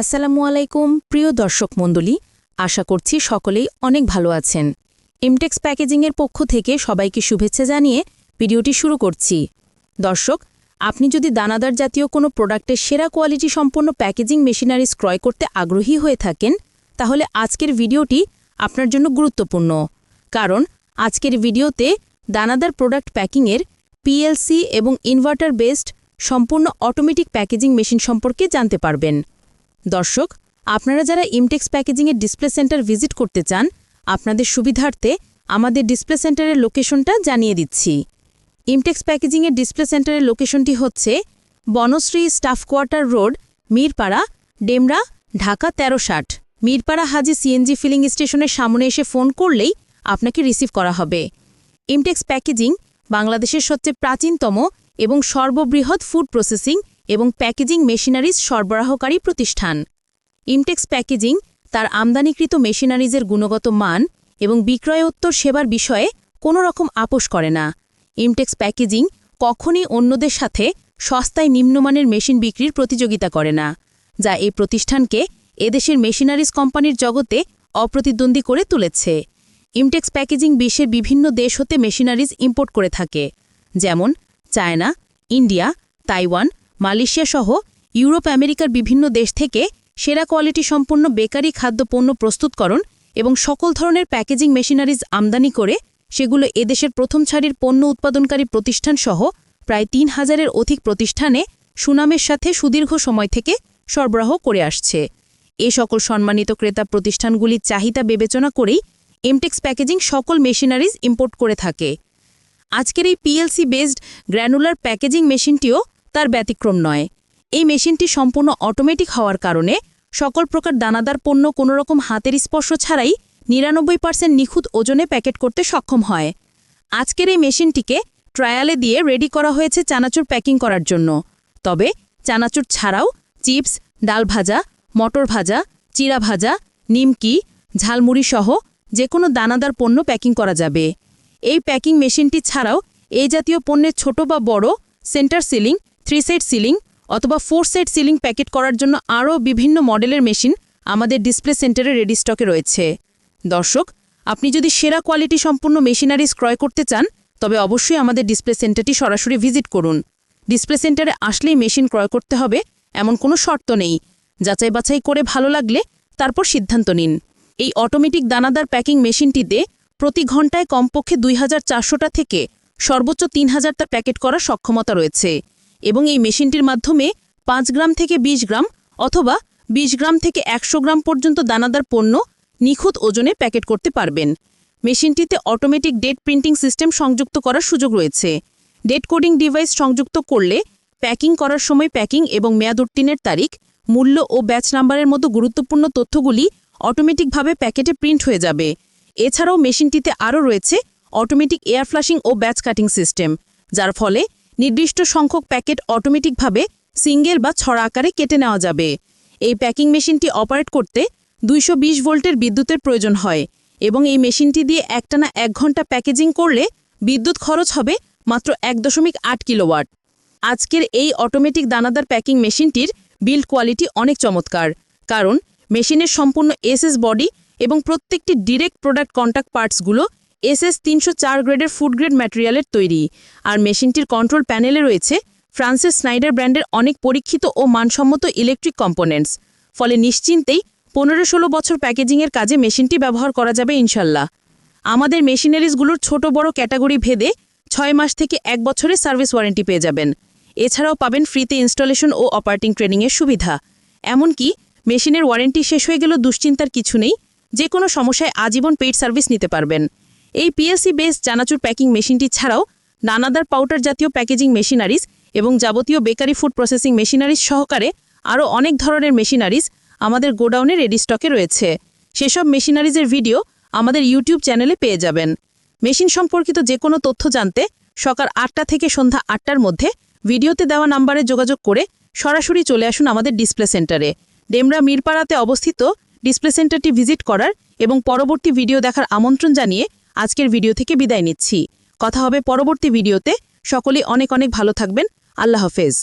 আসসালামু আলাইকুম, প্রিয় দর্শক মণ্ডলী। আশা করছি সকলেই অনেক ভালো আছেন। এমটেক্স প্যাকেজিংয়ের পক্ষ থেকে সবাইকে শুভেচ্ছা জানিয়ে ভিডিওটি শুরু করছি। দর্শক, আপনি যদি দানাদার জাতীয় কোনো প্রোডাক্টের সেরা কোয়ালিটি সম্পন্ন প্যাকেজিং মেশিনারিজ ক্রয় করতে আগ্রহী হয়ে থাকেন, তাহলে আজকের ভিডিওটি আপনার জন্য গুরুত্বপূর্ণ। কারণ, আজকের ভিডিওতে দানাদার প্রোডাক্ট প্যাকিংয়ের পিএলসি এবং ইনভার্টার বেসড সম্পূর্ণ অটোমেটিক প্যাকেজিং মেশিন সম্পর্কে জানতে পারবেন। দর্শক, আপনারা যারা ইমটেক্স প্যাকেজিংয়ের ডিসপ্লে সেন্টার ভিজিট করতে চান, আপনাদের সুবিধার্থে আমাদের ডিসপ্লে সেন্টারের লোকেশনটা জানিয়ে দিচ্ছি। ইমটেক্স প্যাকেজিংয়ের ডিসপ্লে সেন্টারের লোকেশনটি হচ্ছে Banasree staff quarter road, Mirpara, Demra, Dhaka তেরো ষাট মিরপাড়া হাজি সিএনজি ফিলিং স্টেশনের সামনে এসে ফোন করলেই আপনাকে রিসিভ করা হবে। ইমটেক্স প্যাকেজিং বাংলাদেশের সবচেয়ে প্রাচীনতম এবং সর্ববৃহৎ ফুড প্রসেসিং এবং প্যাকেজিং মেশিনারিজ সরবরাহকারী প্রতিষ্ঠান। ইমটেক্স প্যাকেজিং তার আমদানিকৃত মেশিনারিজের গুণগত মান এবং বিক্রয়োত্তর সেবার বিষয়ে কোনো রকম আপোষ করে না। ইমটেক্স প্যাকেজিং কখনই অন্যদের সাথে সস্তায় নিম্নমানের মেশিন বিক্রির প্রতিযোগিতা করে না, যা এই প্রতিষ্ঠানকে এদেশের মেশিনারিজ কোম্পানির জগতে অপ্রতিদ্বন্দ্বী করে তুলেছে। ইমটেক্স প্যাকেজিং বিশ্বের বিভিন্ন দেশ হতে মেশিনারিজ ইম্পোর্ট করে থাকে, যেমন চায়না, ইন্ডিয়া, তাইওয়ান মালয়েশিয়া সহ ইউরোপ, আমেরিকার বিভিন্ন দেশ থেকে সেরা কোয়ালিটি সম্পন্ন বেকারি খাদ্য খাদ্যপণ্য প্রস্তুতকরণ এবং সকল ধরনের প্যাকেজিং মেশিনারিজ আমদানি করে সেগুলো এদেশের প্রথম সারির পণ্য উৎপাদনকারী প্রতিষ্ঠান সহ প্রায় তিন হাজারের অধিক প্রতিষ্ঠানে সুনামের সাথে সুদীর্ঘ সময় থেকে সরবরাহ করে আসছে। এ সকল সম্মানিত ক্রেতা প্রতিষ্ঠানগুলির চাহিদা বিবেচনা করেই এমটেক্স প্যাকেজিং সকল মেশিনারিজ ইম্পোর্ট করে থাকে। আজকের এই পিএলসি বেসড গ্র্যানুলার প্যাকেজিং মেশিনটিও তার ব্যতিক্রম নয়। এই মেশিনটি সম্পূর্ণ অটোমেটিক হওয়ার কারণে সকল প্রকার দানাদার পণ্য কোনোরকম হাতের স্পর্শ ছাড়াই নিরানব্বই পার্সেন্ট নিখুঁত ওজনে প্যাকেট করতে সক্ষম হয়। আজকের এই মেশিনটিকে ট্রায়ালে দিয়ে রেডি করা হয়েছে চানাচুর প্যাকিং করার জন্য। তবে চানাচুর ছাড়াও চিপস, ডাল ভাজা, মটর ভাজা চিরা ভাজা, নিমকি, ঝালমুড়ি সহ যে কোনো দানাদার পণ্য প্যাকিং করা যাবে। এই প্যাকিং মেশিনটি ছাড়াও এই জাতীয় পণ্যের ছোট বা বড় center sealing three set sealing অথবা ফোর সেট সিলিং প্যাকেট করার জন্য আরও বিভিন্ন মডেলের মেশিন আমাদের ডিসপ্লে সেন্টারে রেডি স্টকে রয়েছে। দর্শক, আপনি যদি সেরা কোয়ালিটি সম্পূর্ণ মেশিনারিজ ক্রয় করতে চান, তবে অবশ্যই আমাদের ডিসপ্লে সেন্টারটি সরাসরি ভিজিট করুন। ডিসপ্লে সেন্টারে আসলেই মেশিন ক্রয় করতে হবে, এমন কোনো শর্ত নেই। যাচাই বাছাই করে ভালো লাগলে তারপর সিদ্ধান্ত নিন। এই অটোমেটিক দানাদার প্যাকিং মেশিনটিতে প্রতি ঘন্টায় কমপক্ষে দুই থেকে সর্বোচ্চ তিন হাজারটা প্যাকেট করার সক্ষমতা রয়েছে। এবং এই মেশিনটির মাধ্যমে পাঁচ গ্রাম থেকে ২০ গ্রাম অথবা ২০ গ্রাম থেকে একশো গ্রাম পর্যন্ত দানাদার পণ্য নিখুঁত ওজনে প্যাকেট করতে পারবেন। মেশিনটিতে অটোমেটিক ডেট প্রিন্টিং সিস্টেম সংযুক্ত করার সুযোগ রয়েছে। ডেট কোডিং ডিভাইস সংযুক্ত করলে প্যাকিং করার সময় প্যাকিং এবং মেয়াদ উত্তীর্ণের তারিখ, মূল্য ও ব্যাচ নাম্বারের মতো গুরুত্বপূর্ণ তথ্যগুলি অটোমেটিকভাবে প্যাকেটে প্রিন্ট হয়ে যাবে। এছাড়াও মেশিনটিতে আরও রয়েছে অটোমেটিক এয়ার ফ্লাশিং ও ব্যাচ কাটিং সিস্টেম যার ফলে নির্দিষ্ট সংখ্যক প্যাকেট অটোমেটিকভাবে সিঙ্গেল বা ছড়া আকারে কেটে নেওয়া যাবে। এই প্যাকিং মেশিনটি অপারেট করতে দুইশো বিশ ভোল্টের বিদ্যুতের প্রয়োজন হয় এবং এই মেশিনটি দিয়ে একটানা এক ঘণ্টা প্যাকেজিং করলে বিদ্যুৎ খরচ হবে মাত্র এক দশমিক আট কিলোওয়াট। আজকের এই অটোমেটিক দানাদার প্যাকিং মেশিনটির বিল্ড কোয়ালিটি অনেক চমৎকার, কারণ মেশিনের সম্পূর্ণ এসএস বডি এবং প্রত্যেকটি ডিরেক্ট প্রোডাক্ট কন্ট্যাক্ট পার্টসগুলো এসএস তিনশো চার গ্রেডের ফুড গ্রেড ম্যাটেরিয়ালের তৈরি। আর মেশিনটির কন্ট্রোল প্যানেলে রয়েছে ফ্রান্সের স্নাইডার ব্র্যান্ডের অনেক পরীক্ষিত ও মানসম্মত ইলেকট্রিক কম্পোনেন্টস ফলে নিশ্চিন্তেই পনেরো ষোলো বছর প্যাকেজিংয়ের কাজে মেশিনটি ব্যবহার করা যাবে ইনশাল্লাহ। আমাদের মেশিনারিজগুলোর ছোট বড় ক্যাটাগরি ভেদে ছয় মাস থেকে এক বছরের সার্ভিস ওয়ারেন্টি পেয়ে যাবেন। এছাড়াও পাবেন ফ্রিতে ইনস্টলেশন ও অপারেটিং ট্রেনিংয়ের সুবিধা। এমনকি মেশিনের ওয়ারেন্টি শেষ হয়ে গেল দুশ্চিন্তার কিছু নেই, যে কোনো সমস্যায় আজীবন পেইড সার্ভিস নিতে পারবেন। এই পিএসসি বেস চানাচুর প্যাকিং মেশিনটি ছাড়াও নানাদার পাউডার জাতীয় প্যাকেজিং মেশিনারিজ এবং যাবতীয় বেকারি ফুড প্রসেসিং মেশিনারিজ সহকারে আরও অনেক ধরনের মেশিনারিজ আমাদের গোডাউনে রেডি স্টকে রয়েছে। সেসব মেশিনারিজের ভিডিও আমাদের ইউটিউব চ্যানেলে পেয়ে যাবেন। মেশিন সম্পর্কিত যে কোনো তথ্য জানতে সকাল আটটা থেকে সন্ধ্যা আটটার মধ্যে ভিডিওতে দেওয়া নাম্বারে যোগাযোগ করে সরাসরি চলে আসুন আমাদের ডিসপ্লে সেন্টারে ডেমরা মিরপাড়াতে অবস্থিত ডিসপ্লে সেন্টারটি ভিজিট করার এবং পরবর্তী ভিডিও দেখার আমন্ত্রণ জানিয়ে আজকের ভিডিও থেকে বিদায় নিচ্ছি। কথা হবে পরবর্তী ভিডিওতে। সকলেই অনেক অনেক ভালো থাকবেন। আল্লাহ হাফেজ।